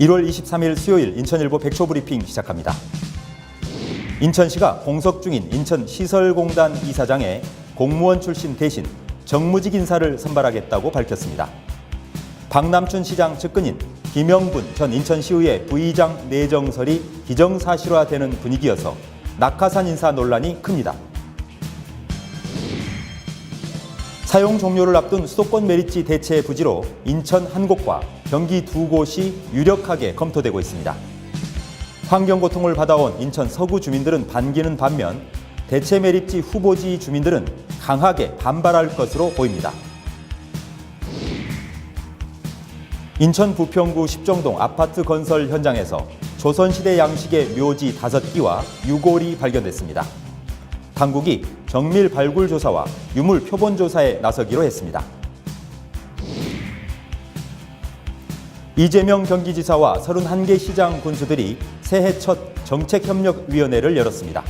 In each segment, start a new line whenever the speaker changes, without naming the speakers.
1월 23일 수요일 인천일보 백초 브리핑 시작합니다. 인천시가 공석 중인 인천시설공단 이사장에 공무원 출신 대신 정무직 인사를 선발하겠다고 밝혔습니다. 박남춘 시장 측근인 김영분 전 인천시의회 부의장 내정설이 기정사실화되는 분위기여서 낙하산 인사 논란이 큽니다. 사용 종료를 앞둔 수도권 메리지 대체 부지로 인천 한 곳과 경기 두 곳이 유력하게 검토되고 있습니다. 환경 고통을 받아온 인천 서구 주민들은 반기는 반면 대체 매립지 후보지 주민들은 강하게 반발할 것으로 보입니다. 인천 부평구 십정동 아파트 건설 현장에서 조선시대 양식의 묘지 다섯 기와 유골이 발견됐습니다. 당국이 정밀 발굴 조사와 유물 표본 조사에 나서기로 했습니다. 이재명 경기지사와 31개 시장 군수들이 새해 첫 정책협력위원회를 열었습니다.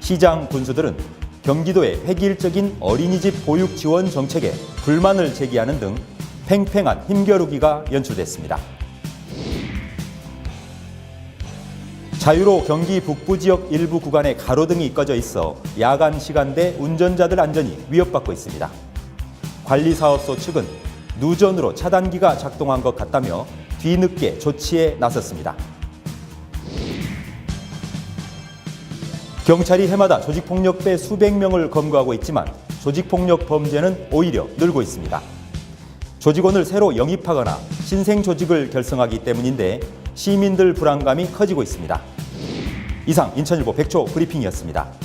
시장 군수들은 경기도의 획일적인 어린이집 보육 지원 정책에 불만을 제기하는 등 팽팽한 힘겨루기가 연출됐습니다. 자유로 경기 북부 지역 일부 구간에 가로등이 꺼져 있어 야간 시간대 운전자들 안전이 위협받고 있습니다. 관리사업소 측은 누전으로 차단기가 작동한 것 같다며 뒤늦게 조치에 나섰습니다. 경찰이 해마다 조직폭력배 수백 명을 검거하고 있지만 조직폭력 범죄는 오히려 늘고 있습니다. 조직원을 새로 영입하거나 신생 조직을 결성하기 때문인데 시민들 불안감이 커지고 있습니다. 이상 인천일보 백초 브리핑이었습니다.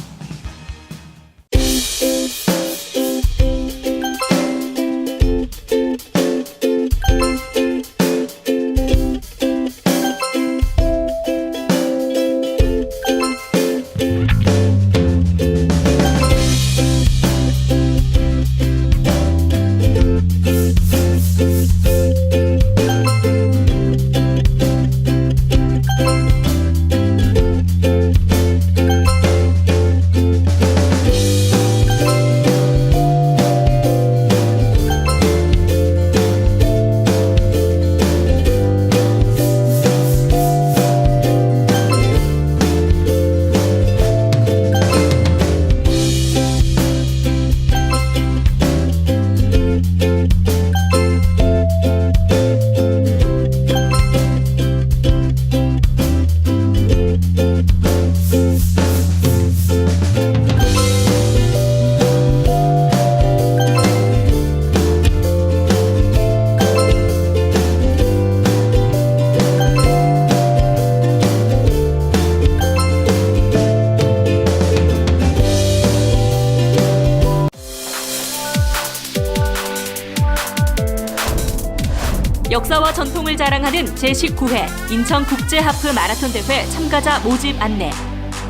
역사와 전통을 자랑하는 제19회 인천국제하프 마라톤 대회 참가자 모집 안내.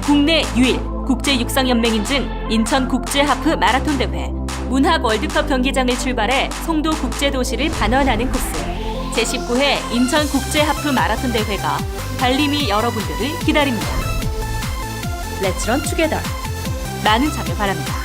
국내 유일 국제육상연맹 인증 인천국제하프 마라톤 대회. 문학 월드컵 경기장을 출발해 송도 국제도시를 반환하는 코스. 제19회 인천국제하프 마라톤 대회가 달림이 여러분들을 기다립니다. Let's run together. 많은 참여 바랍니다.